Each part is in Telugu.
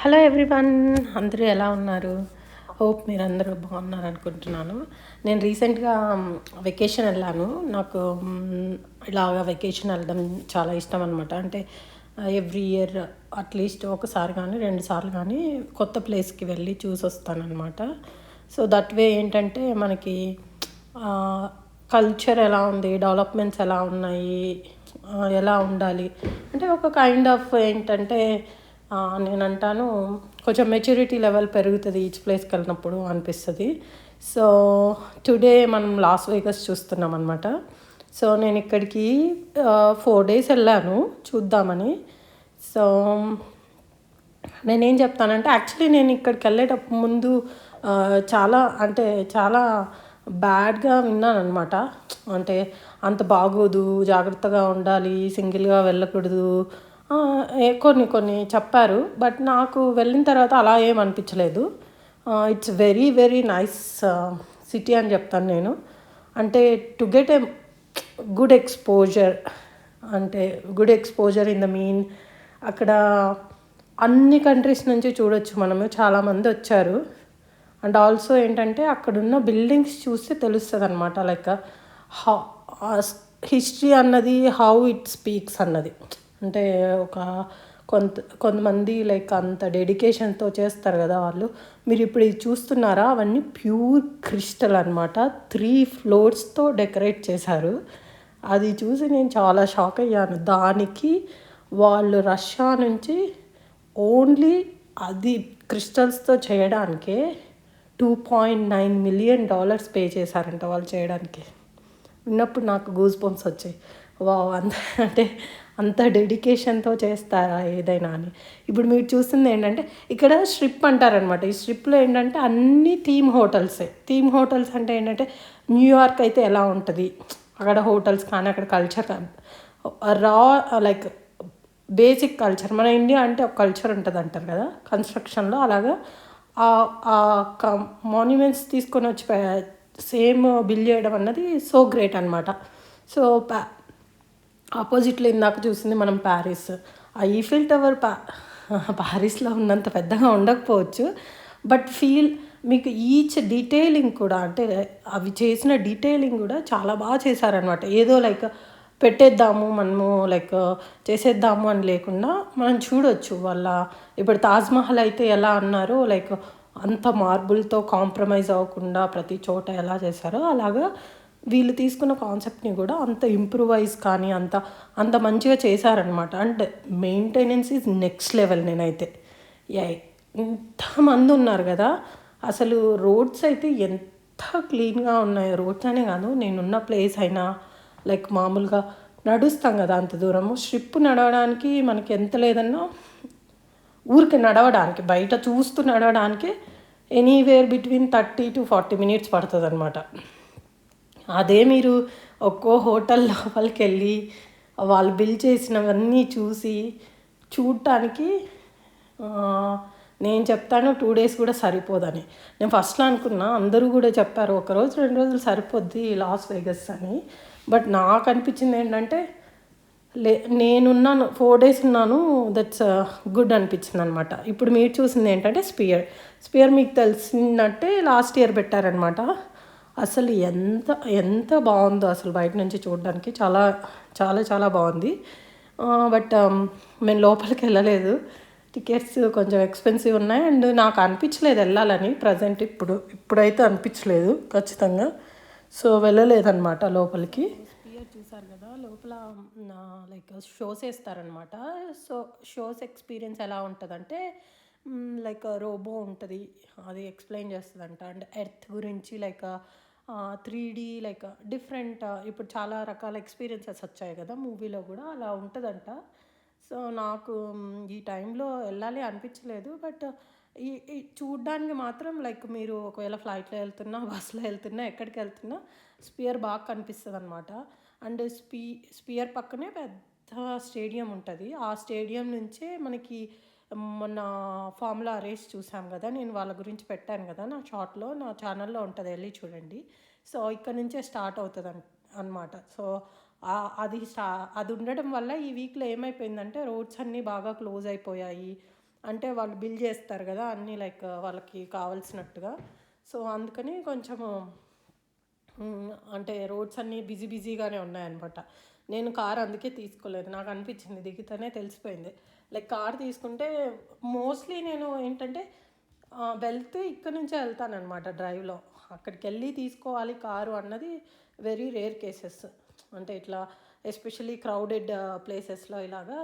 హలో ఎవ్రీవన్ అందరూ ఎలా ఉన్నారు? హోప్ మీరు అందరూ బాగున్నారు అనుకుంటున్నాను నేను రీసెంట్గా వెకేషన్ వెళ్ళాను. నాకు మ్, ఇలాగా వెకేషన్ వెళ్ళడం చాలా ఇష్టం అనమాట అంటే ఎవ్రీ ఇయర్ అట్లీస్ట్ ఒకసారి కానీ రెండు సార్లు కానీ కొత్త ప్లేస్కి వెళ్ళి చూసి వస్తానమాట సో దట్ వే ఏంటంటే మనకి కల్చర్ ఎలా ఉంది డెవలప్మెంట్స్ ఎలా ఉన్నాయి ఎలా ఉండాలి. అంటే ఒక కైండ్ ఆఫ్ ఏంటంటే నేను అంటాను కొంచెం మెచ్యూరిటీ లెవెల్ పెరుగుతుంది ఈచ్ ప్లేస్కి వెళ్ళినప్పుడు అనిపిస్తుంది. సో టుడే మనం లాస్ వేగస్ చూస్తున్నాం అనమాట సో నేను ఇక్కడికి ఫోర్ డేస్ వెళ్ళాను చూద్దామని. సో నేనేం చెప్తానంటే యాక్చువల్లీ నేను ఇక్కడికి వెళ్ళేటప్పుడు ముందు చాలా అంటే చాలా బ్యాడ్గా విన్నాను అనమాట అంటే అంత బాగోదు జాగ్రత్తగా ఉండాలి సింగిల్గా వెళ్ళకూడదు కొన్ని కొన్ని చెప్పారు బట్ నాకు వెళ్ళిన తర్వాత అలా ఏం అనిపించలేదు. It's very very nice city అని చెప్తాను నేను. అంటే to get a good exposure అంటే good exposure in the mean అక్కడ అన్ని కంట్రీస్ నుంచి చూడొచ్చు మనము చాలామంది వచ్చారు. అండ్ ఆల్సో ఏంటంటే అక్కడున్న బిల్డింగ్స్ చూస్తే తెలుస్తుంది అనమాట లైక్ హా హిస్టరీ అన్నది హౌ ఇట్ స్పీక్స్ అన్నది. అంటే ఒక కొంత కొంతమంది లైక్ అంత డెడికేషన్తో చేస్తారు కదా వాళ్ళు. మీరు ఇప్పుడు ఇది చూస్తున్నారా? అవన్నీ ప్యూర్ క్రిస్టల్ అనమాట త్రీ ఫ్లోర్స్తో డెకరేట్ చేశారు. అది చూసి నేను చాలా షాక్ అయ్యాను. దానికి వాళ్ళు రష్యా నుంచి ఓన్లీ అది క్రిస్టల్స్తో చేయడానికే two point nine million dollars pay చేశారంట వాళ్ళు చేయడానికి. విన్నప్పుడు నాకు గూస్ బంప్స్ వచ్చాయి. వా అంత అంటే అంత డెడికేషన్తో చేస్తారా ఏదైనా అని. ఇప్పుడు మీరు చూసింది ఏంటంటే ఇక్కడ స్ట్రిప్ అంటారనమాట. ఈ స్ట్రిప్లో ఏంటంటే అన్ని థీమ్ హోటల్సే. థీమ్ హోటల్స్ అంటే ఏంటంటే న్యూయార్క్ అయితే ఎలా ఉంటుంది? అక్కడ హోటల్స్ కానీ అక్కడ కల్చర్ రా లైక్ బేసిక్ కల్చర్. మన ఇండియా అంటే ఒక కల్చర్ ఉంటుంది అంటారు కదా కన్స్ట్రక్షన్లో అలాగా. ఆ మాన్యుమెంట్స్ తీసుకొని వచ్చి సేమ్ బిల్ చేయడం అన్నది సో గ్రేట్ అనమాట సో ఆపోజిట్లో ఇందాక చూసింది మనం ప్యారిస్. ఆ ఈఫిల్ టవర్ ప్యా ప్యారిస్లో ఉన్నంత పెద్దగా ఉండకపోవచ్చు. బట్ ఫీల్ మీకు ఈచ్ డీటెయిలింగ్ కూడా అంటే అవి చేసిన డీటెయిలింగ్ కూడా చాలా బాగా చేశారనమాట ఏదో లైక్ పెట్టేద్దాము మనము లైక్ చేసేద్దాము అని లేకుండా మనం చూడొచ్చు వాళ్ళ ఇప్పుడు తాజ్మహల్ అయితే ఎలా అన్నారో లైక్ అంత మార్బుల్తో కాంప్రమైజ్ అవ్వకుండా ప్రతి చోట ఎలా చేశారో అలాగా వీళ్ళు తీసుకున్న కాన్సెప్ట్ని కూడా అంత ఇంప్రూవైజ్ కానీ అంత అంత మంచిగా చేశారనమాట and maintenance is next level నేనైతే. యా ఇంతమంది ఉన్నారు కదా అసలు రోడ్స్ అయితే ఎంత క్లీన్గా ఉన్నాయి రోడ్స్ అనే కాదు నేనున్న ప్లేస్ అయినా లైక్ మామూలుగా నడుస్తాం కదా అంత దూరము. స్ట్రిప్ నడవడానికి మనకి ఎంత లేదన్నా ఊరికి నడవడానికి బయట చూస్తూ నడవడానికి anywhere between thirty to forty minutes పడుతుంది అనమాట అదే మీరు ఒక్కో హోటల్ లోపలికి వెళ్ళి వాళ్ళు బిల్ చేసినవన్నీ చూసి చూడటానికి నేను చెప్తాను టూ డేస్ కూడా సరిపోదని. నేను ఫస్ట్లో అనుకున్నా అందరూ కూడా చెప్పారు ఒక రోజు రెండు రోజులు సరిపోద్ది లాస్ వేగస్ అని. బట్ నాకు అనిపించింది ఏంటంటే లే నేనున్నాను ఫోర్ డేస్ ఉన్నాను దట్స్ గుడ్ అనిపించింది అనమాట ఇప్పుడు మీరు చూసింది ఏంటంటే స్పియర్. స్పియర్ మీకు తెలిసినట్టే లాస్ట్ ఇయర్ పెట్టారనమాట. అసలు ఎంత ఎంత బాగుందో అసలు బయట నుంచి చూడడానికి. చాలా చాలా చాలా బాగుంది. బట్ మేము లోపలికి వెళ్ళలేదు. టికెట్స్ కొంచెం ఎక్స్పెన్సివ్ ఉన్నాయి. అండ్ నాకు అనిపించలేదు వెళ్ళాలని. ప్రజెంట్ ఇప్పుడు ఇప్పుడైతే అనిపించలేదు ఖచ్చితంగా. సో వెళ్ళలేదన్నమాట లోపలికి. చూసారు కదా లోపల లైక్ షోస్ వేస్తారనమాట సో షోస్ ఎక్స్పీరియన్స్ ఎలా ఉంటుందంటే లైక్ రోబో ఉంటుంది. అది ఎక్స్ప్లెయిన్ చేస్తుందంట. అండ్ ఎర్త్ గురించి like three D like different ఇప్పుడు చాలా రకాల ఎక్స్పీరియన్సెస్ వచ్చాయి కదా మూవీలో కూడా అలా ఉంటుందంట. సో నాకు ఈ టైంలో వెళ్ళాలి అనిపించలేదు బట్ ఈ ఈ చూడ్డానికి మాత్రం లైక్ మీరు ఒకవేళ ఫ్లైట్లో వెళ్తున్నా బస్సులో వెళ్తున్నా ఎక్కడికి వెళ్తున్నా స్పియర్ బాగా కనిపిస్తుంది అనమాట అండ్ స్పీ స్పియర్ పక్కనే పెద్ద స్టేడియం ఉంటుంది. ఆ స్టేడియం నుంచే మనకి మొన్న ఫార్ములా రేస్ చూసాం కదా నేను వాళ్ళ గురించి పెట్టాను కదా నా షార్ట్లో నా ఛానల్లో ఉంటుంది వెళ్ళి చూడండి. సో ఇక్కడ నుంచే స్టార్ట్ అవుతుంది అనమాట సో అది స్టా అది ఉండడం వల్ల ఈ వీక్లో ఏమైపోయిందంటే రోడ్స్ అన్నీ బాగా క్లోజ్ అయిపోయాయి. అంటే వాళ్ళు బిల్ చేస్తారు కదా అన్నీ లైక్ వాళ్ళకి కావాల్సినట్టుగా. సో అందుకని కొంచెము అంటే రోడ్స్ అన్నీ బిజీ బిజీగానే ఉన్నాయన్నమాట. నేను కార్ అందుకే తీసుకోలేదు. నాకు అనిపించింది దిగితేనే తెలిసిపోయింది. లైక్ కార్ తీసుకుంటే మోస్ట్లీ నేను ఏంటంటే వెళ్తే ఇక్కడ నుంచే వెళ్తానమాట డ్రైవ్లో అక్కడికి వెళ్ళి తీసుకోవాలి కారు అన్నది వెరీ రేర్ కేసెస్ అంటే ఇట్లా ఎస్పెషలీ క్రౌడెడ్ ప్లేసెస్లో ఇలాగా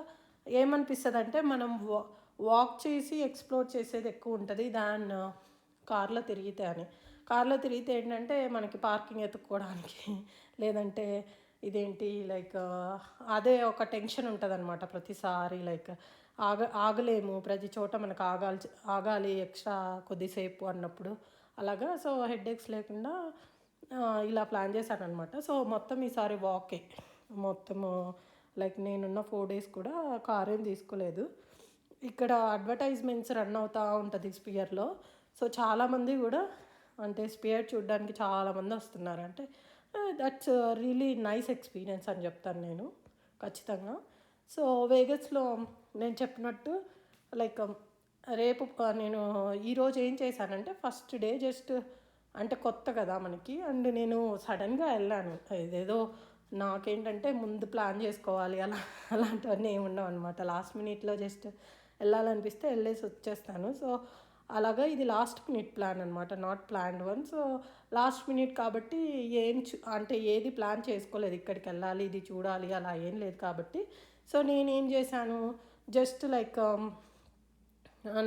ఏమనిపిస్తుంది అంటే మనం వా వాక్ చేసి ఎక్స్ప్లోర్ చేసేది ఎక్కువ ఉంటుంది దాన్ కార్లో తిరిగితే అని. కార్లో తిరిగితే ఏంటంటే మనకి పార్కింగ్ ఎత్తుక్కోవడానికి లేదంటే ఇదేంటి? లైక్ అదే ఒక టెన్షన్ ఉంటుంది అనమాట ప్రతిసారి. లైక్ ఆగ ఆగలేము. ప్రతి చోట మనకు ఆగాలి ఆగాలి ఎక్స్ట్రా కొద్దిసేపు అన్నప్పుడు. అలాగా. సో హెడేక్స్ లేకుండా ఇలా ప్లాన్ చేశానమాట సో మొత్తం ఈసారి వాకే. మొత్తము లైక్ నేనున్న ఫోర్ డేస్ కూడా కార్ ఏం తీసుకోలేదు. ఇక్కడ అడ్వర్టైజ్మెంట్స్ రన్ అవుతూ ఉంటుంది స్పియర్లో. సో చాలామంది కూడా అంటే స్పియర్ చూడడానికి చాలామంది వస్తున్నారు. అంటే దట్స్ రియలీ నైస్ ఎక్స్పీరియన్స్ అని చెప్తాను నేను ఖచ్చితంగా. సో వేగస్లో నేను చెప్పినట్టు లైక్ um, రేపు నేను ఈరోజు ఏం చేశానంటే ఫస్ట్ డే జస్ట్ అంటే కొత్త కదా మనకి అండ్ నేను సడన్గా వెళ్ళాను. ఇదేదో నాకేంటంటే ముందు ప్లాన్ చేసుకోవాలి అలా అలాంటివన్నీ ఏమి ఉండవు అనమాట లాస్ట్ మినిట్లో జస్ట్ వెళ్ళాలనిపిస్తే వెళ్ళేసి వచ్చేస్తాను. సో అలాగా ఇది లాస్ట్ మినిట్ ప్లాన్ అనమాట not planned one so last minute కాబట్టి ఏం చూ అంటే ఏది ప్లాన్ చేసుకోలేదు ఇక్కడికి వెళ్ళాలి ఇది చూడాలి అలా ఏం లేదు కాబట్టి. సో నేనేం చేశాను జస్ట్ లైక్ um,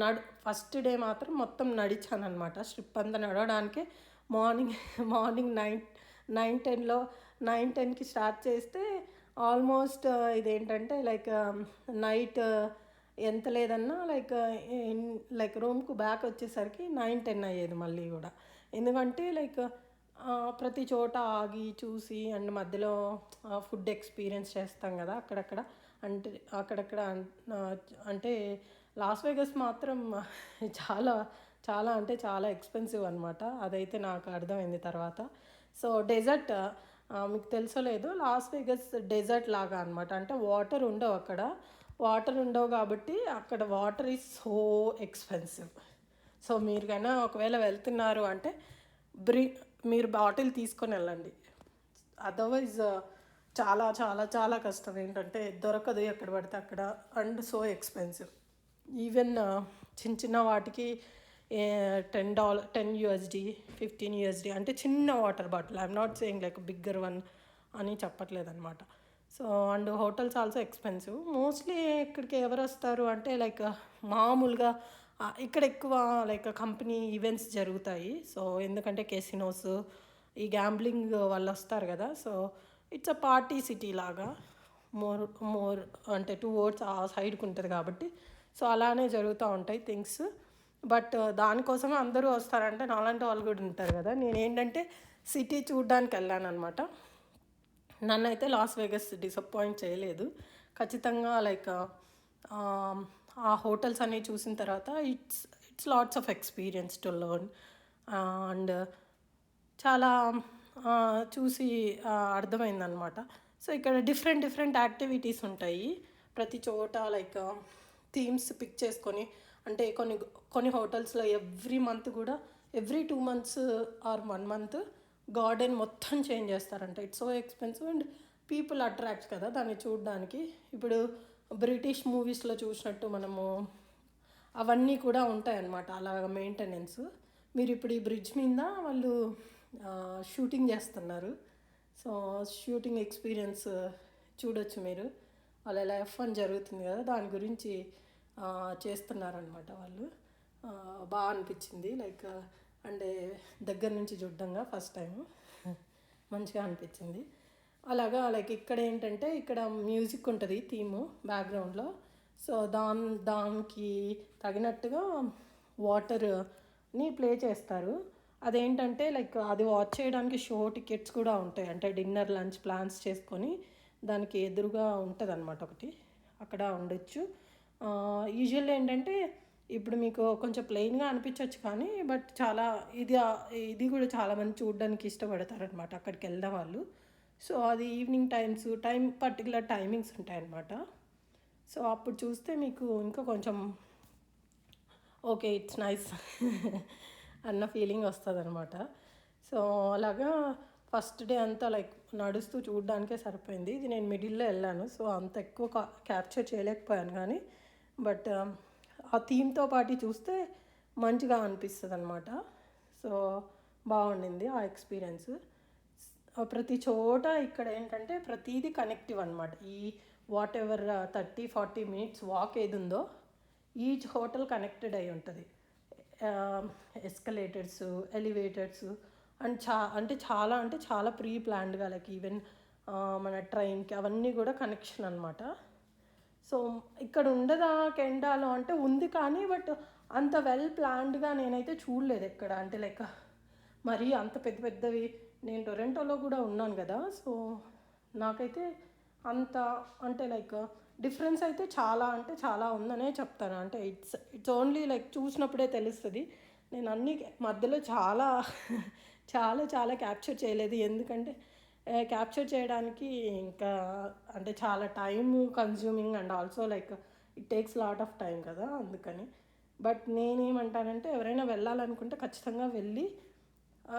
నడు ఫస్ట్ డే మాత్రం మొత్తం నడిచాను అనమాట స్ట్రిప్ అంతా నడవడానికే మార్నింగ్ మార్నింగ్ నైన్ నైన్ టెన్లో నైన్ టెన్కి స్టార్ట్ చేస్తే ఆల్మోస్ట్ uh, ఇదేంటంటే లైక్ నైట్ um, ఎంత లేదన్నా లైక్ లైక్ రూమ్కు బ్యాక్ వచ్చేసరికి నైన్ టెన్ అయ్యేది మళ్ళీ కూడా. ఎందుకంటే లైక్ ప్రతి చోట ఆగి చూసి అండ్ మధ్యలో ఫుడ్ ఎక్స్పీరియన్స్ చేస్తాం కదా అక్కడక్కడ. అంటే అక్కడక్కడ అంటే లాస్ వేగస్ మాత్రం చాలా చాలా అంటే చాలా ఎక్స్పెన్సివ్ అనమాట అదైతే నాకు అర్థమైంది తర్వాత. సో డెజర్ట్ మీకు తెలుసో లేదు లాస్ వేగస్ డెజర్ట్ లాగా అనమాట అంటే వాటర్ ఉండవు అక్కడ. వాటర్ ఉండవు కాబట్టి అక్కడ water is so expensive. So మీరు కన్నా ఒకవేళ వెళ్తున్నారు అంటే బ్రి మీరు బాటిల్ తీసుకొని వెళ్ళండి. అదర్వైజ్ చాలా చాలా చాలా కష్టం. ఏంటంటే దొరకదు ఎక్కడ పడితే అక్కడ. And so expensive. ఈవెన్ చిన్న చిన్న వాటికి ten dollar ten USD fifteen USD అంటే చిన్న water bottle. I'm not saying like bigger one అని చెప్పట్లేదు అనమాట so and hotels also expensive. Mostly ఇక్కడికి ఎవరు వస్తారు అంటే లైక్ మామూలుగా ఇక్కడ ఎక్కువ లైక్ కంపెనీ ఈవెంట్స్ జరుగుతాయి. సో ఎందుకంటే కెసినోస్ ఈ గ్యాంబ్లింగ్ వాళ్ళు వస్తారు కదా. So it's a party city లాగా. మోర్ మోర్ అంటే టూ ఓట్స్ ఆ సైడ్కి ఉంటుంది కాబట్టి. సో అలానే జరుగుతూ ఉంటాయి థింగ్స్. బట్ దానికోసమే అందరూ వస్తారంటే నాలాంటి వాళ్ళు కూడా ఉంటారు కదా. నేను ఏంటంటే సిటీ చూడడానికి వెళ్ళాను అనమాట నన్నైతే లాస్ వేగస్ డిసప్పాయింట్ చేయలేదు. ఖచ్చితంగా లైక్ ఆ హోటల్స్ అనేవి చూసిన తర్వాత it's it's lots of experience to learn. And చాలా చూసి అర్థమైందనమాట సో ఇక్కడ డిఫరెంట్ డిఫరెంట్ యాక్టివిటీస్ ఉంటాయి. ప్రతి చోట లైక్ థీమ్స్ పిక్ చేసుకొని అంటే కొన్ని కొన్ని హోటల్స్లో ఎవ్రీ మంత్ కూడా every two months or one month garden మొత్తం చేంజ్ చేస్తారంట. It's so expensive and people attract కదా దాన్ని చూడడానికి. ఇప్పుడు బ్రిటిష్ మూవీస్లో చూసినట్టు మనము అవన్నీ కూడా ఉంటాయన్నమాట అలా మెయింటెనెన్స్ మీరు ఇప్పుడు ఈ బ్రిడ్జ్ మీద వాళ్ళు షూటింగ్ చేస్తున్నారు. సో షూటింగ్ ఎక్స్పీరియన్స్ చూడొచ్చు మీరు. వాళ్ళు ఎలా ఎఫ్ వన్ జరుగుతుంది కదా దాని గురించి చేస్తున్నారనమాట వాళ్ళు. బాగా అనిపించింది. లైక్ అంటే దగ్గర నుంచి చూడడంగా ఫస్ట్ టైం మంచిగా అనిపించింది. అలాగా లైక్ ఇక్కడ ఏంటంటే ఇక్కడ మ్యూజిక్ ఉంటుంది థీము బ్యాక్గ్రౌండ్లో సో దాన్ దానికి తగినట్టుగా వాటర్ని ప్లే చేస్తారు. అదేంటంటే లైక్ అది వాచ్ చేయడానికి షో టికెట్స్ కూడా ఉంటాయి. అంటే డిన్నర్ లంచ్ ప్లాన్స్ చేసుకొని దానికి ఎదురుగా ఉంటుంది అనమాట ఒకటి. అక్కడ ఉండొచ్చు. యూజువల్ ఏంటంటే ఇప్పుడు మీకు కొంచెం ప్లెయిన్గా అనిపించవచ్చు కానీ బట్ చాలా ఇది ఇది కూడా చాలామంది చూడడానికి ఇష్టపడతారనమాట అక్కడికి వెళ్దాం వాళ్ళు. సో అది evening times time particular timings ఉంటాయన్నమాట. సో అప్పుడు చూస్తే మీకు ఇంకా కొంచెం ఓకే ఇట్స్ నైస్ అన్న ఫీలింగ్ వస్తుంది అనమాట సో అలాగా ఫస్ట్ డే అంతా లైక్ నడుస్తూ చూడడానికే సరిపోయింది. ఇది నేను మిడిల్లో వెళ్ళాను. సో అంత ఎక్కువ క్యాప్చర్ చేయలేకపోయాను కానీ బట్ ఆ థీమ్తో పాటు చూస్తే మంచిగా అనిపిస్తుంది అనమాట సో బాగుండింది ఆ ఎక్స్పీరియన్స్. ప్రతి చోట ఇక్కడ ఏంటంటే ప్రతిదీ కనెక్టివ్ అనమాట ఈ whatever thirty forty minutes walk ఏది ఉందో ఈచ్ హోటల్ కనెక్టెడ్ అయి ఉంటుంది. ఎస్కలేటర్స్ ఎలివేటర్స్ అండ్ చా అంటే చాలా అంటే చాలా ప్రీ ప్లాన్డ్గా లైక్ ఈవెన్ మన ట్రైన్కి అవన్నీ కూడా కనెక్షన్ అనమాట సో ఇక్కడ ఉండదా కెండాలో అంటే ఉంది కానీ బట్ అంత వెల్ ప్లాన్డ్గా నేనైతే చూడలేదు ఎక్కడ. అంటే లైక్ మరీ అంత పెద్ద పెద్దవి నేను టొరెంటోలో కూడా ఉన్నాను కదా సో నాకైతే అంత అంటే లైక్ డిఫరెన్స్ అయితే చాలా అంటే చాలా ఉందనే చెప్తాను. అంటే ఇట్స్ ఇట్స్ ఓన్లీ లైక్ చూసినప్పుడే తెలుస్తుంది. నేను అన్ని మధ్యలో చాలా చాలా చాలా క్యాప్చర్ చేయలేదు. ఎందుకంటే క్యాప్చర్ చేయడానికి ఇంకా అంటే చాలా time consuming and also like it takes lot of time కదా అందుకని. బట్ నేనేమంటానంటే ఎవరైనా వెళ్ళాలనుకుంటే ఖచ్చితంగా వెళ్ళి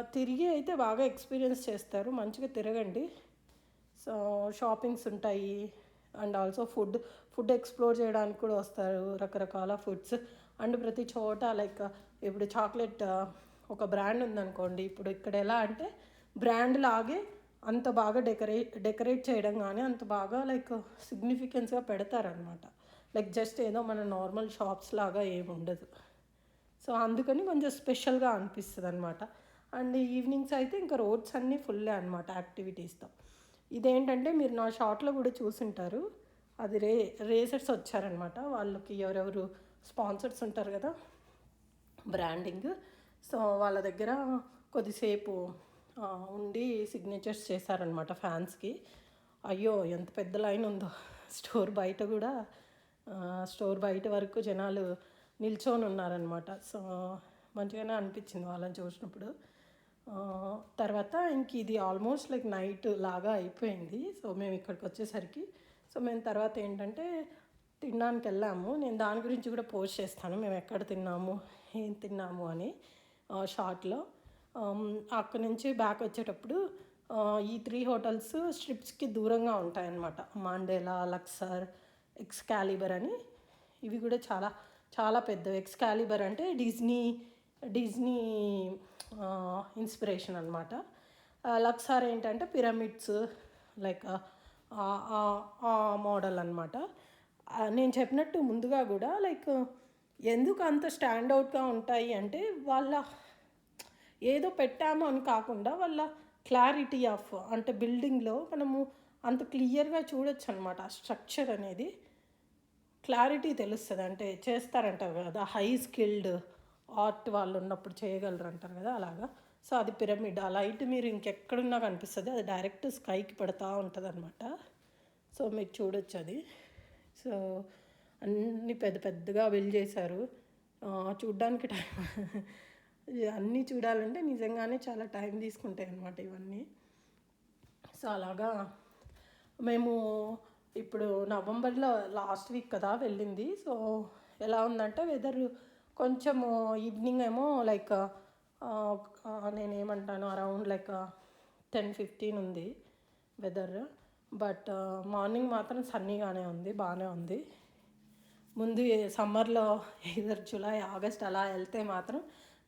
తిరిగి అయితే బాగా ఎక్స్పీరియన్స్ చేస్తారు. మంచిగా తిరగండి. సో షాపింగ్స్ ఉంటాయి. And also food food explore చేయడానికి కూడా వస్తారు. రకరకాల ఫుడ్స్ అండ్ ప్రతి చోట లైక్ ఇప్పుడు చాక్లెట్ ఒక బ్రాండ్ ఉందనుకోండి. ఇప్పుడు ఇక్కడ ఎలా అంటే బ్రాండ్ లాగే అంత బాగా డెకరేట్ డెకరేట్ చేయడం కానీ అంత బాగా లైక్ సిగ్నిఫికెన్స్గా పెడతారనమాట లైక్ జస్ట్ ఏదో మన నార్మల్ షాప్స్ లాగా ఏమి ఉండదు సో అందుకని కొంచెం స్పెషల్గా అనిపిస్తుంది అనమాట అండ్ ఈవినింగ్స్ అయితే ఇంకా రోడ్స్ అన్నీ ఫుల్లే అనమాట యాక్టివిటీస్తో. ఇదేంటంటే మీరు నా షార్ట్లో కూడా చూసుంటారు. అది రే రేసర్స్ వచ్చారనమాట వాళ్ళకి ఎవరెవరు స్పాన్సర్స్ ఉంటారు కదా బ్రాండింగ్. సో వాళ్ళ దగ్గర కొద్దిసేపు ఉండి సిగ్నేచర్స్ చేశారనమాట ఫ్యాన్స్కి. అయ్యో ఎంత పెద్ద లైన్ ఉందో. స్టోర్ బయట కూడా స్టోర్ బయట వరకు జనాలు నిల్చొని ఉన్నారనమాట సో మంచిగానే అనిపించింది వాళ్ళని చూసినప్పుడు. తర్వాత ఇంక ఇది ఆల్మోస్ట్ లైక్ నైట్ లాగా అయిపోయింది. సో మేము ఇక్కడికి వచ్చేసరికి. సో మేము తర్వాత ఏంటంటే తినడానికి వెళ్ళాము. నేను దాని గురించి కూడా పోస్ట్ చేస్తాను. మేము ఎక్కడ తిన్నాము ఏం తిన్నాము అని షార్ట్లో అక్కడి నుంచి బ్యాక్ వచ్చేటప్పుడు ఈ త్రీ హోటల్స్ స్ట్రిప్స్కి దూరంగా ఉంటాయన్నమాట. మాండేలా లక్సర్ ఎక్స్కాలిబర్ అని. ఇవి కూడా చాలా చాలా పెద్దవి. ఎక్స్కాలిబర్ అంటే డిజ్నీ డిజ్నీ ఇన్స్పిరేషన్ అనమాట లక్సార్ ఏంటంటే పిరమిడ్స్ లైక్ ఆ మోడల్ అనమాట నేను చెప్పినట్టు ముందుగా కూడా లైక్ ఎందుకు అంత స్టాండ్ అవుట్గా ఉంటాయి అంటే వాళ్ళ ఏదో పెట్టాము అని కాకుండా వాళ్ళ క్లారిటీ ఆఫ్ అంటే బిల్డింగ్లో మనము అంత క్లియర్గా చూడొచ్చు అనమాట ఆ స్ట్రక్చర్ అనేది. క్లారిటీ తెలుస్తుంది. అంటే చేస్తారంటారు కదా హై స్కిల్డ్ ఆర్ట్ వాళ్ళు ఉన్నప్పుడు చేయగలరు అంటారు కదా అలాగా. సో అది పిరమిడ్ ఆ లైట్ మీరు ఇంకెక్కడున్నా కనిపిస్తుంది అది డైరెక్ట్ స్కైకి పడతా ఉంటుంది అనమాట సో మీరు చూడొచ్చు అది. సో అన్నీ పెద్ద పెద్దగా బిల్ చేశారు. చూడ్డానికి టైం అన్నీ చూడాలంటే నిజంగానే చాలా టైం తీసుకుంటాయి అన్నమాట ఇవన్నీ. సో అలాగా మేము ఇప్పుడు నవంబర్లో లాస్ట్ వీక్ కదా వెళ్ళింది. సో ఎలా ఉందంటే వెదర్ కొంచెము ఈవినింగ్ ఏమో లైక్ నేనేమంటాను అరౌండ్ లైక్ టెన్ ఫిఫ్టీన్ ఉంది వెదర్. బట్ మార్నింగ్ మాత్రం సన్నీగానే ఉంది బాగానే ఉంది. ముందు సమ్మర్లో ఇదర్ జూలై ఆగస్ట్ అలా వెళ్తే మాత్రం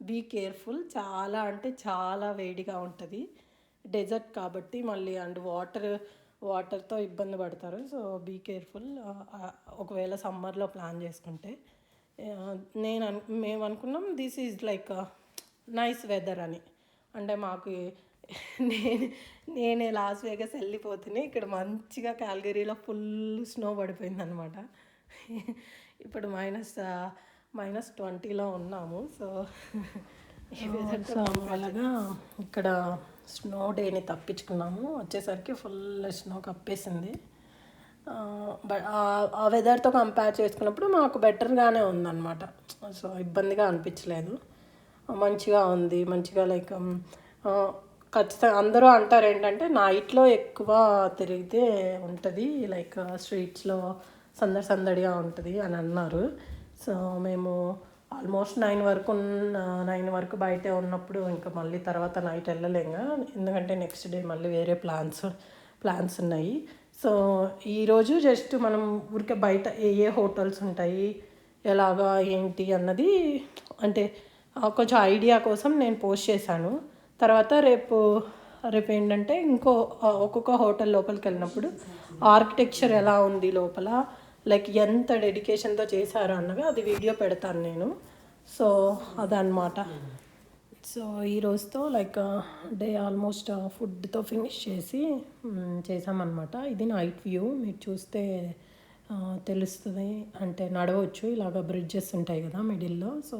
బీ కేర్ఫుల్. చాలా అంటే చాలా వేడిగా ఉంటుంది. డెజర్ట్ కాబట్టి మళ్ళీ అండ్ వాటర్ వాటర్తో ఇబ్బంది పడతారు. So be careful. ఒకవేళ సమ్మర్లో ప్లాన్ చేసుకుంటే. నేను అను మేము అనుకున్నాం this is like nice weather అని. అంటే మాకు నేను నేనే లాస్ వేగస్ వెళ్ళిపోతేనే ఇక్కడ మంచిగా క్యాలగిరీలో ఫుల్ స్నో పడిపోయింది అనమాట ఇప్పుడు మైనస్ మైనస్ ట్వంటీలో ఉన్నాము సో అలాగా ఇక్కడ స్నో డేని తప్పించుకున్నాము. వచ్చేసరికి ఫుల్ స్నో కప్పేసింది. బట్ ఆ- ఆ వెదర్తో కంపేర్ చేసుకున్నప్పుడు మాకు బెటర్గానే ఉందన్నమాట. సో ఇబ్బందిగా అనిపించలేదు. మంచిగా ఉంది మంచిగా లైక్ ఖచ్చితంగా అందరూ అంటారు ఏంటంటే నైట్లో ఎక్కువ తిరిగితే ఉంటుంది లైక్ స్ట్రీట్స్లో సందడి సందడిగా ఉంటుంది అని అన్నారు. సో మేము ఆల్మోస్ట్ నైన్ వరకు ఉన్న నైన్ వరకు బయటే ఉన్నప్పుడు ఇంకా మళ్ళీ తర్వాత నైట్ వెళ్ళలేంగా. ఎందుకంటే నెక్స్ట్ డే మళ్ళీ వేరే ప్లాన్స్ ప్లాన్స్ ఉన్నాయి. సో ఈరోజు జస్ట్ మనం ఊరికే బయట ఏ ఏ హోటల్స్ ఉంటాయి ఎలాగా ఏంటి అన్నది అంటే కొంచెం ఐడియా కోసం నేను పోస్ట్ చేశాను. తర్వాత రేపు రేపు ఏంటంటే ఇంకో ఒక్కొక్క హోటల్ లోపలికి వెళ్ళినప్పుడు ఆర్కిటెక్చర్ ఎలా ఉంది లోపల లైక్ ఎంత డెడికేషన్తో చేశారో అన్నవి అది వీడియో పెడతాను నేను. సో అదనమాట సో ఈ రోజుతో లైక్ డే ఆల్మోస్ట్ ఫుడ్తో ఫినిష్ చేసి చేసామన్నమాట ఇది నైట్ వ్యూ. మీరు చూస్తే తెలుస్తుంది. అంటే నడవచ్చు. ఇలాగ బ్రిడ్జెస్ ఉంటాయి కదా మిడిల్లో. సో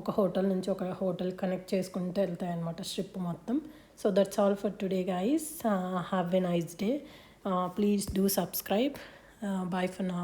ఒక హోటల్ నుంచి ఒక హోటల్ కనెక్ట్ చేసుకుంటూ వెళ్తాయి అనమాట స్ట్రిప్ మొత్తం. So that's all for today guys have a nice day. Please do subscribe. Bye for now